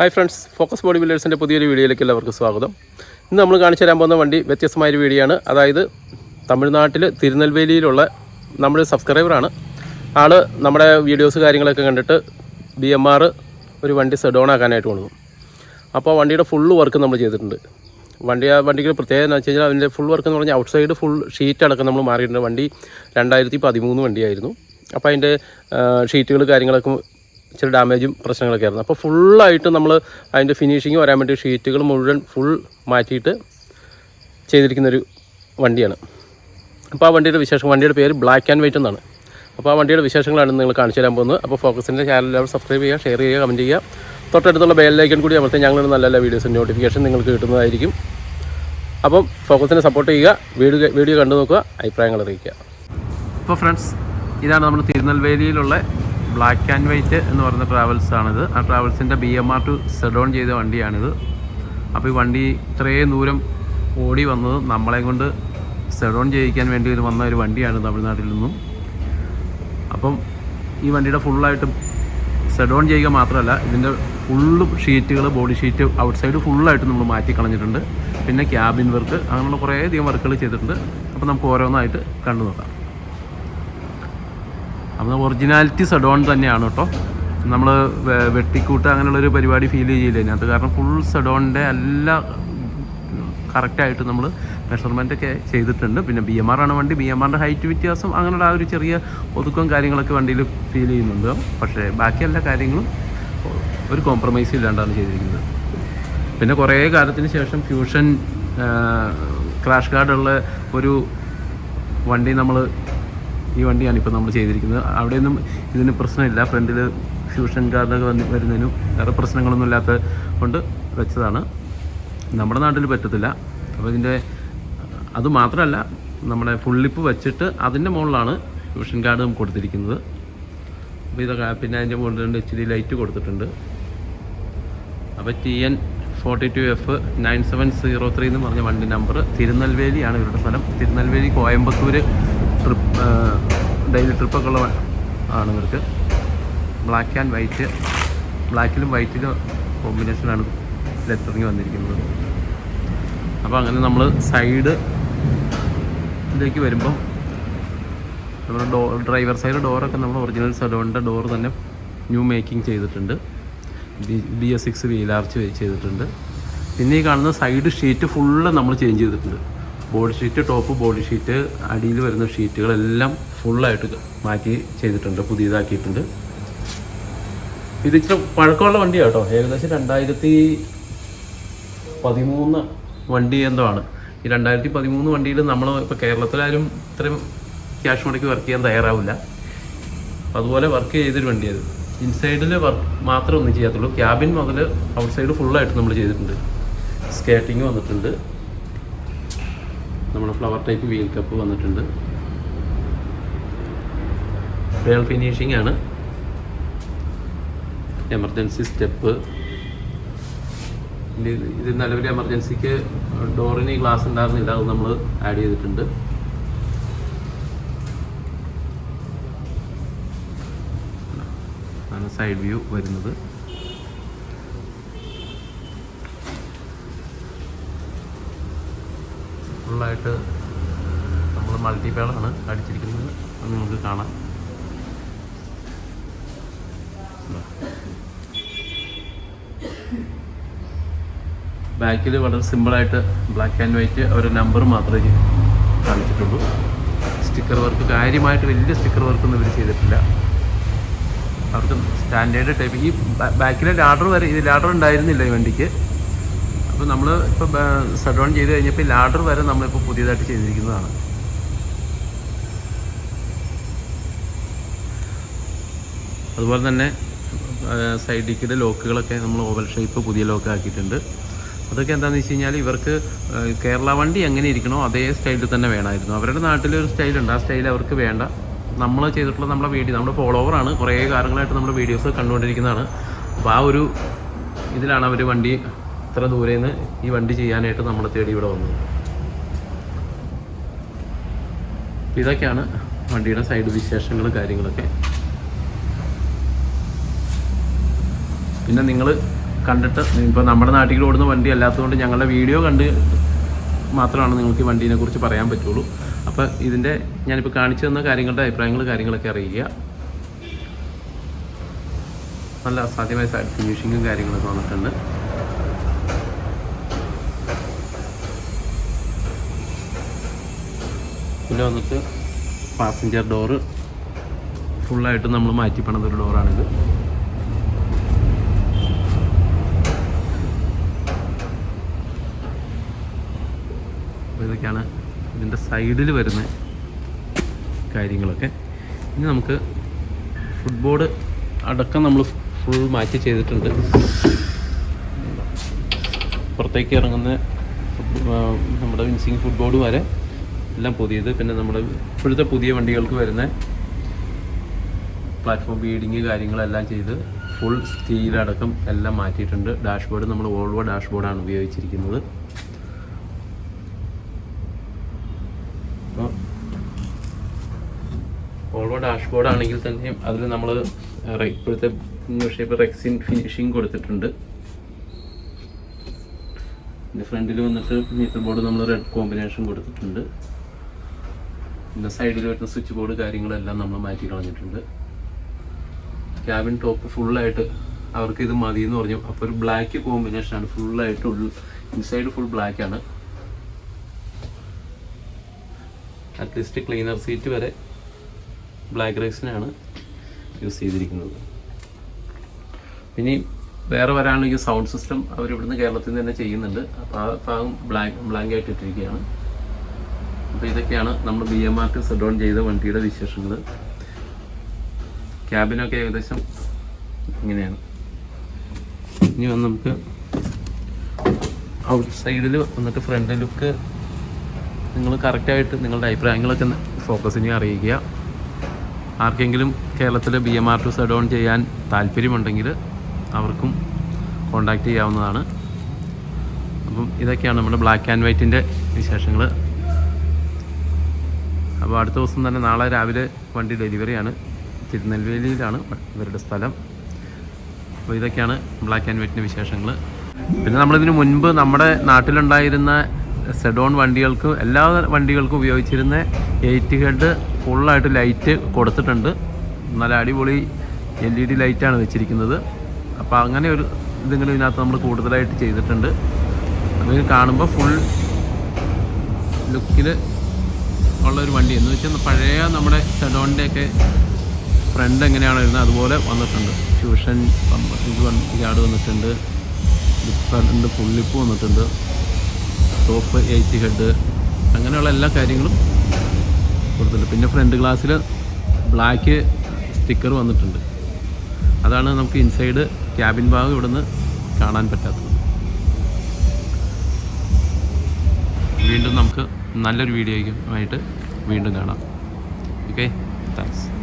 Hi friends focus body ബിൽഡേഴ്സിന്റെ പുതിയൊരു വീഡിയോയിലേക്ക് എല്ലാവർക്കും സ്വാഗതം. ഇന്ന് നമ്മൾ കാണിച്ചു തരാൻ പോകുന്ന വണ്ടി വ്യത്യസ്തമായൊരു വീഡിയോ ആണ്. അതായത് തമിഴ്നാട്ടിൽ തിരുനെൽവേലിയിലുള്ള നമ്മുടെ സബ്സ്ക്രൈബറാണ് ആൾ നമ്മുടെ വീഡിയോസ് കാര്യങ്ങളൊക്കെ കണ്ടിട്ട് ബി എം ആർ ഒരു വണ്ടി സെഡോൺ ആക്കാനായിട്ട് കൊണ്ടു അപ്പോൾ വണ്ടിയുടെ ഫുൾ വർക്ക് നമ്മൾ ചെയ്തിട്ടുണ്ട്. വണ്ടി ആ വണ്ടിക്ക് പ്രത്യേകത എന്ന് വെച്ച് കഴിഞ്ഞാൽ അതിന്റെ ഫുൾ വർക്ക് എന്ന് പറഞ്ഞാൽ ഔട്ട്സൈഡ് ഫുൾ ഷീറ്റ് അടക്കം നമ്മൾ മാറിയിട്ടുണ്ട്. വണ്ടി രണ്ടായിരത്തി പതിമൂന്ന് വണ്ടിയായിരുന്നു. അപ്പോൾ അതിന്റെ ഷീറ്റുകൾ കാര്യങ്ങളൊക്കെ ഇച്ചിരി ഡാമേജും പ്രശ്നങ്ങളൊക്കെ ആയിരുന്നു. അപ്പോൾ ഫുള്ളായിട്ട് നമ്മൾ അതിന്റെ ഫിനിഷിങ് വരാൻ വേണ്ടി ഷീറ്റുകൾ മുഴുവൻ ഫുൾ മാറ്റിയിട്ട് ചെയ്തിരിക്കുന്നൊരു വണ്ടിയാണ്. അപ്പോൾ ആ വണ്ടിയുടെ വിശേഷം വണ്ടിയുടെ പേര് ബ്ലാക്ക് ആൻഡ് വൈറ്റ് എന്നാണ്. അപ്പോൾ ആ വണ്ടിയുടെ വിശേഷങ്ങളാണ് നിങ്ങൾ കാണിച്ചു തരാൻ പോകുന്നത്. അപ്പോൾ ഫോക്കസിന്റെ ചാനൽ എല്ലാവരും സബ്സ്ക്രൈബ് ചെയ്യുക ഷെയർ ചെയ്യുക കമന്റ് ചെയ്യുക. തൊട്ടടുത്തുള്ള ബെല്ലൈക്കൺ കൂടി അവിടുത്തെ ഞങ്ങളുടെ നല്ല നല്ല വീഡിയോസ് നോട്ടിഫിക്കേഷൻ നിങ്ങൾക്ക് കിട്ടുന്നതായിരിക്കും. അപ്പം ഫോക്കസിനെ സപ്പോർട്ട് ചെയ്യുക വീഡിയോ വീഡിയോ കണ്ടു നോക്കുക അഭിപ്രായങ്ങൾ അറിയിക്കുക. അപ്പോൾ ഫ്രണ്ട്സ് ഇതാണ് നമ്മൾ തിരുനെൽവേലിയിലുള്ള ബ്ലാക്ക് ആൻഡ് വൈറ്റ് എന്ന് പറയുന്ന ട്രാവൽസ് ആണിത്. ആ ട്രാവൽസിന്റെ ബി എം ആർ ടു സെഡോൺ ചെയ്ത വണ്ടിയാണിത്. അപ്പോൾ ഈ വണ്ടി ഇത്രയും ദൂരം ഓടി വന്നത് നമ്മളെ കൊണ്ട് സെഡോൺ ചെയ്യിക്കാൻ വേണ്ടി വന്ന ഒരു വണ്ടിയാണ് തമിഴ്നാട്ടിൽ നിന്നും. അപ്പം ഈ വണ്ടിയുടെ ഫുള്ളായിട്ട് സെഡോൺ ചെയ്യുക മാത്രമല്ല ഇതിന്റെ ഫുള്ള് ഷീറ്റുകൾ ബോഡി ഷീറ്റ് ഔട്ട് സൈഡ് ഫുള്ളായിട്ട് നമ്മൾ മാറ്റി കളഞ്ഞിട്ടുണ്ട്. പിന്നെ ക്യാബിൻ വർക്ക് അങ്ങനെയുള്ള കുറേ അധികം വർക്കുകൾ ചെയ്തിട്ടുണ്ട്. അപ്പോൾ നമുക്ക് ഓരോന്നായിട്ട് കണ്ടു നോക്കാം അപ്പോൾ ഒറിജിനാലിറ്റി സെഡോൺ തന്നെയാണ് കേട്ടോ. നമ്മൾ വെട്ടിക്കൂട്ട് അങ്ങനെയുള്ളൊരു പരിപാടി ഫീൽ ചെയ്യില്ല അതിനകത്ത് കാരണം ഫുൾ സെഡോണിന്റെ എല്ലാ കറക്റ്റായിട്ട് നമ്മൾ മെഷർമെന്റ് ഒക്കെ ചെയ്തിട്ടുണ്ട്. പിന്നെ ബി എം ആർ ആണ് വണ്ടി. ബി എം ആറിന്റെ ഹൈറ്റ് വ്യത്യാസം അങ്ങനെയുള്ള ആ ഒരു ചെറിയ ഒതുക്കം കാര്യങ്ങളൊക്കെ വണ്ടിയിൽ ഫീൽ ചെയ്യുന്നുണ്ട്. പക്ഷേ ബാക്കി എല്ലാ കാര്യങ്ങളും ഒരു കോംപ്രമൈസ് ഇല്ലാണ്ടാണ് ചെയ്തിരിക്കുന്നത്. പിന്നെ കുറേ കാലത്തിന് ശേഷം ഫ്യൂഷൻ ക്രാഷ് ഗാർഡുള്ള ഒരു വണ്ടി നമ്മൾ ഈ വണ്ടിയാണ് ഇപ്പോൾ നമ്മൾ ചെയ്തിരിക്കുന്നത്. അവിടെയൊന്നും ഇതിന് പ്രശ്നമില്ല. ഫ്രണ്ടിൽ ഫ്യൂഷൻ കാർഡൊക്കെ വന്ന് വരുന്നതിനും വേറെ പ്രശ്നങ്ങളൊന്നും ഇല്ലാത്ത കൊണ്ട് വെച്ചതാണ്. നമ്മുടെ നാട്ടിൽ പറ്റത്തില്ല. അപ്പോൾ ഇതിന്റെ അത് മാത്രമല്ല നമ്മുടെ ഫുള്ളിപ്പ് വെച്ചിട്ട് അതിന്റെ മുകളിലാണ് ഫ്യൂഷൻ കാർഡ് കൊടുത്തിരിക്കുന്നത്. അപ്പോൾ ഇതൊക്കെ പിന്നെ അതിന്റെ മുകളിൽ രണ്ട് എച്ച് ഡി ലൈറ്റ് കൊടുത്തിട്ടുണ്ട്. അപ്പോൾ T N forty two F nine seven zero three എന്ന് പറഞ്ഞ വണ്ടി നമ്പർ തിരുനെൽവേലിയാണ് ഇവരുടെ സ്ഥലം. തിരുനെൽവേലി കോയമ്പത്തൂർ ട്രിപ്പ് ഡെയിലി ട്രിപ്പൊക്കെ ഉള്ള ആണ് ഇവർക്ക്. ബ്ലാക്ക് ആൻഡ് വൈറ്റ് ബ്ലാക്കിലും വൈറ്റിലും കോമ്പിനേഷനാണ് ലെറ്ററിങ് വന്നിരിക്കുന്നത്. അപ്പോൾ അങ്ങനെ നമ്മൾ സൈഡ് ഇതിലേക്ക് വരുമ്പം നമ്മുടെ ഡോ ഡ്രൈവർ സൈഡ് ഡോറൊക്കെ നമ്മൾ ഒറിജിനൽ സലോണിന്റെ ഡോർ തന്നെ ന്യൂ മേക്കിംഗ് ചെയ്തിട്ടുണ്ട്. B B S six wheel arch ചെയ്തിട്ടുണ്ട്. പിന്നെ ഈ കാണുന്ന സൈഡ് ഷീറ്റ് ഫുള്ള് നമ്മൾ ചേഞ്ച് ചെയ്തിട്ടുണ്ട്. Body sheet top body sheet അടിയിൽ വരുന്ന ഷീറ്റുകളെല്ലാം ഫുള്ളായിട്ട് മാറ്റി ചെയ്തിട്ടുണ്ട് പുതിയതാക്കിയിട്ടുണ്ട്. ഇത് ഇച്ചിരി പഴക്കമുള്ള വണ്ടിയാണ് കേട്ടോ. ഏകദേശം രണ്ടായിരത്തി പതിമൂന്ന് വണ്ടി എന്തോ ആണ് ഈ രണ്ടായിരത്തി പതിമൂന്ന് വണ്ടിയിൽ നമ്മൾ ഇപ്പോൾ കേരളത്തിലായാലും ഇത്രയും ക്യാഷ് മുടക്കി വർക്ക് ചെയ്യാൻ തയ്യാറാവില്ല. അതുപോലെ വർക്ക് ചെയ്തൊരു വണ്ടിയത് ഇൻസൈഡിൽ വർക്ക് മാത്രമേ ഒന്നും ചെയ്യാത്തുള്ളൂ. ക്യാബിൻ മുതൽ ഔട്ട്സൈഡ് ഫുള്ളായിട്ട് നമ്മൾ ചെയ്തിട്ടുണ്ട്. സ്കേറ്റിംഗ് വന്നിട്ടുണ്ട്. നമ്മുടെ ഫ്ലവർ ടൈപ്പ് വീൽ കപ്പ് വന്നിട്ടുണ്ട്. പേൾ ഫിനിഷിംഗ് ആണ്. എമർജൻസി സ്റ്റെപ്പ് ഇത് നിലവിൽ എമർജൻസിക്ക് ഡോറിന് ഗ്ലാസ് ഉണ്ടായിരുന്നില്ല. അത് നമ്മൾ ആഡ് ചെയ്തിട്ടുണ്ട്. സൈഡ് വ്യൂ വരുന്നത്. ഫുള്ളായിട്ട് നമ്മൾ മൾട്ടി മൾട്ടിപ്പേളാണ് അടിച്ചിരിക്കുന്നത്. അത് നിങ്ങൾക്ക് കാണാം. ബാക്കിൽ വളരെ സിമ്പിളായിട്ട് ബ്ലാക്ക് ആൻഡ് വൈറ്റ് ഒരു നമ്പർ മാത്രമേ കാണിച്ചിട്ടുള്ളൂ. സ്റ്റിക്കർ വർക്ക് കാര്യമായിട്ട് വലിയ സ്റ്റിക്കർ വർക്കൊന്നും ഇവർ ചെയ്തിട്ടില്ല. അവർക്ക് സ്റ്റാൻഡേർഡ് ടൈപ്പ് ഈ ബാക്കിലെ ലാഡർ വരെ ഇത് ലാഡർ ഉണ്ടായിരുന്നില്ല ഈ വണ്ടിക്ക്. അപ്പോൾ നമ്മൾ ഇപ്പോൾ സെഡോൺ ചെയ്ത് കഴിഞ്ഞപ്പോൾ ലാഡർ വരെ നമ്മളിപ്പോൾ പുതിയതായിട്ട് ചെയ്തിരിക്കുന്നതാണ്. അതുപോലെ തന്നെ സൈഡ് ഡിക്കിയുടെ ലോക്കുകളൊക്കെ നമ്മൾ ഓവൽ ഷേപ്പ് പുതിയ ലോക്ക് ആക്കിയിട്ടുണ്ട് അതൊക്കെ എന്താണെന്ന് വെച്ച് കഴിഞ്ഞാൽ ഇവർക്ക് കേരള വണ്ടി എങ്ങനെ ഇരിക്കണോ അതേ സ്റ്റൈലിൽ തന്നെ വേണമായിരുന്നു. അവരുടെ നാട്ടിലൊരു സ്റ്റൈലുണ്ട് ആ സ്റ്റൈൽ അവർക്ക് വേണ്ട. നമ്മൾ ചെയ്തിട്ടുള്ള നമ്മുടെ വീഡിയോ നമ്മുടെ ഫോളോവറാണ് കുറേ കാലങ്ങളായിട്ട് നമ്മുടെ വീഡിയോസ് കണ്ടുകൊണ്ടിരിക്കുന്നതാണ്. അപ്പോൾ ആ ഒരു ഇതിലാണ് അവർ വണ്ടി ഇത്ര ദൂരെ നിന്ന് ഈ വണ്ടി ചെയ്യാനായിട്ട് നമ്മൾ തേടി ഇവിടെ വന്നത്. ഇതൊക്കെയാണ് വണ്ടിയുടെ സൈഡ് വിശേഷങ്ങൾ കാര്യങ്ങളൊക്കെ. പിന്നെ നിങ്ങൾ കണ്ടിട്ട് ഇപ്പോൾ നമ്മുടെ നാട്ടിൽ ഓടുന്ന വണ്ടി അല്ലാത്തതുകൊണ്ട് ഞങ്ങളുടെ വീഡിയോ കണ്ട് മാത്രമാണ് നിങ്ങൾക്ക് ഈ വണ്ടീനെ കുറിച്ച് പറയാൻ പറ്റുള്ളൂ. അപ്പോൾ ഇതിന്റെ ഞാനിപ്പോൾ കാണിച്ചു തന്ന കാര്യങ്ങളുടെ അഭിപ്രായങ്ങൾ കാര്യങ്ങളൊക്കെ അറിയുക നല്ല അസാധ്യമായ സൈഡ് ഫിനിഷിങ്ങും കാര്യങ്ങളൊക്കെ വന്നിട്ടുണ്ട്. പിന്നെ വന്നിട്ട് പാസഞ്ചർ ഡോറ് ഫുള്ളായിട്ട് നമ്മൾ മാറ്റി പണിതൊരു ഡോറാണിത്. അപ്പോൾ ഇതൊക്കെയാണ് ഇതിന്റെ സൈഡിൽ വരുന്ന കാര്യങ്ങളൊക്കെ. ഇനി നമുക്ക് ഫുട്ബോർഡ് അടക്കം നമ്മൾ ഫുൾ മാറ്റി ചെയ്തിട്ടുണ്ട്. പുറത്തേക്ക് ഇറങ്ങുന്ന നമ്മുടെ വിൻസിങ് ഫുട്ബോർഡ് വരെ എല്ലാം പുതിയത്. പിന്നെ നമ്മൾ ഇപ്പോഴത്തെ പുതിയ വണ്ടികൾക്ക് വരുന്ന പ്ലാറ്റ്ഫോം ബീഡിങ് കാര്യങ്ങളെല്ലാം ചെയ്ത് ഫുൾ സ്റ്റീലടക്കം എല്ലാം മാറ്റിയിട്ടുണ്ട്. ഡാഷ്ബോർഡ് നമ്മൾ ഓൾവോ ഡാഷ്ബോർഡാണ് ഉപയോഗിച്ചിരിക്കുന്നത്. അപ്പോൾ വോൾവോ ഡാഷ്ബോർഡ് ആണെങ്കിൽ തന്നെയും അതിൽ നമ്മൾ ഇപ്പോഴത്തെ ഇപ്പോൾ റെക്സിൻ ഫിനിഷിങ് കൊടുത്തിട്ടുണ്ട്. ഫ്രണ്ടിൽ വന്നിട്ട് മീറ്റർ ബോർഡ് നമ്മൾ റെഡ് കോമ്പിനേഷൻ കൊടുത്തിട്ടുണ്ട്. പിന്നെ സൈഡിൽ വരുന്ന സ്വിച്ച് ബോർഡ് കാര്യങ്ങളെല്ലാം നമ്മൾ മാറ്റി കളഞ്ഞിട്ടുണ്ട്. ക്യാബിൻ ടോപ്പ് ഫുള്ളായിട്ട് അവർക്ക് ഇത് മതി എന്ന് പറഞ്ഞു. അപ്പോൾ ഒരു ബ്ലാക്ക് കോമ്പിനേഷനാണ് ഫുള്ളായിട്ട് ഉള്ളിൽ ഇൻസൈഡ് ഫുൾ ബ്ലാക്ക് ആണ്. അറ്റ്ലീസ്റ്റ് ക്ലീനർ സീറ്റ് വരെ ബ്ലാക്ക് റൈസിനാണ് യൂസ് ചെയ്തിരിക്കുന്നത്. ഇനി വേറെ വരാണെങ്കിൽ സൗണ്ട് സിസ്റ്റം അവരിവിടുന്ന് കേരളത്തിൽ നിന്ന് തന്നെ ചെയ്യുന്നുണ്ട്. അപ്പോൾ ആ ഭാഗം ബ്ലാങ്ക് ആയിട്ട് ഇട്ടിരിക്കുകയാണ്. അപ്പോൾ ഇതൊക്കെയാണ് നമ്മൾ B M R T sedan ചെയ്ത വണ്ടിയുടെ വിശേഷങ്ങൾ ക്യാബിനൊക്കെ ഏകദേശം ഇങ്ങനെയാണ്. ഇനി വന്ന് നമുക്ക് ഔട്ട് സൈഡിൽ വന്നിട്ട് ഫ്രണ്ട് ലുക്ക് നിങ്ങൾ കറക്റ്റായിട്ട് നിങ്ങളുടെ അഭിപ്രായങ്ങളൊക്കെ ഫോക്കസിനെ അറിയിക്കുക. ആർക്കെങ്കിലും കേരളത്തിൽ B M R to sedan ചെയ്യാൻ താല്പര്യമുണ്ടെങ്കിൽ അവർക്കും കോണ്ടാക്ട് ചെയ്യാവുന്നതാണ്. അപ്പം ഇതൊക്കെയാണ് നമ്മുടെ ബ്ലാക്ക് ആൻഡ് വൈറ്റിന്റെ വിശേഷങ്ങൾ അപ്പോൾ അടുത്ത ദിവസം തന്നെ നാളെ രാവിലെ വണ്ടി ഡെലിവറിയാണ് തിരുനെൽവേലിയിലാണ് ഇവരുടെ സ്ഥലം. അപ്പോൾ ഇതൊക്കെയാണ് ബ്ലാക്ക് ആൻഡ് വൈറ്റിന്റെ വിശേഷങ്ങൾ പിന്നെ നമ്മളിതിന് മുൻപ് നമ്മുടെ നാട്ടിലുണ്ടായിരുന്ന സെഡോൺ വണ്ടികൾക്ക് എല്ലാ വണ്ടികൾക്കും ഉപയോഗിച്ചിരുന്ന എയ്റ്റ് ഹെഡ് ഫുള്ളായിട്ട് ലൈറ്റ് കൊടുത്തിട്ടുണ്ട്. നല്ല അടിപൊളി എൽ ഇ ഡി ലൈറ്റാണ് വെച്ചിരിക്കുന്നത്. അപ്പോൾ അങ്ങനെ ഒരു ഇതിങ്ങനെ ഇതിനകത്ത് നമ്മൾ കൂടുതലായിട്ട് ചെയ്തിട്ടുണ്ട്. അത് കാണുമ്പോൾ ഫുൾ ലുക്കിൽ ഉള്ള ഒരു വണ്ടി. എന്ന് വെച്ചാൽ പഴയ നമ്മുടെ സെഡോണിന്റെയൊക്കെ ഫ്രണ്ട് എങ്ങനെയാണോ ഇരുന്നത് അതുപോലെ വന്നിട്ടുണ്ട്. ഫ്യൂഷൻ ഇത് യാർഡ് വന്നിട്ടുണ്ട്. ലിപ്പ് പുള്ളിപ്പ് വന്നിട്ടുണ്ട്. ടോപ്പ് എയ്റ്റ് ഹെഡ് അങ്ങനെയുള്ള എല്ലാ കാര്യങ്ങളും കൊടുത്തിട്ടുണ്ട്. പിന്നെ ഫ്രണ്ട് ഗ്ലാസ്സിൽ ബ്ലാക്ക് സ്റ്റിക്കർ വന്നിട്ടുണ്ട്. അതാണ് നമുക്ക് ഇൻസൈഡ് ക്യാബിൻ ഭാഗം ഇവിടുന്ന് കാണാൻ പറ്റാത്തത്. വീണ്ടും നമുക്ക് നല്ലൊരു വീഡിയോയ്ക്കുമായിട്ട് വീണ്ടും കാണാം. Okay thanks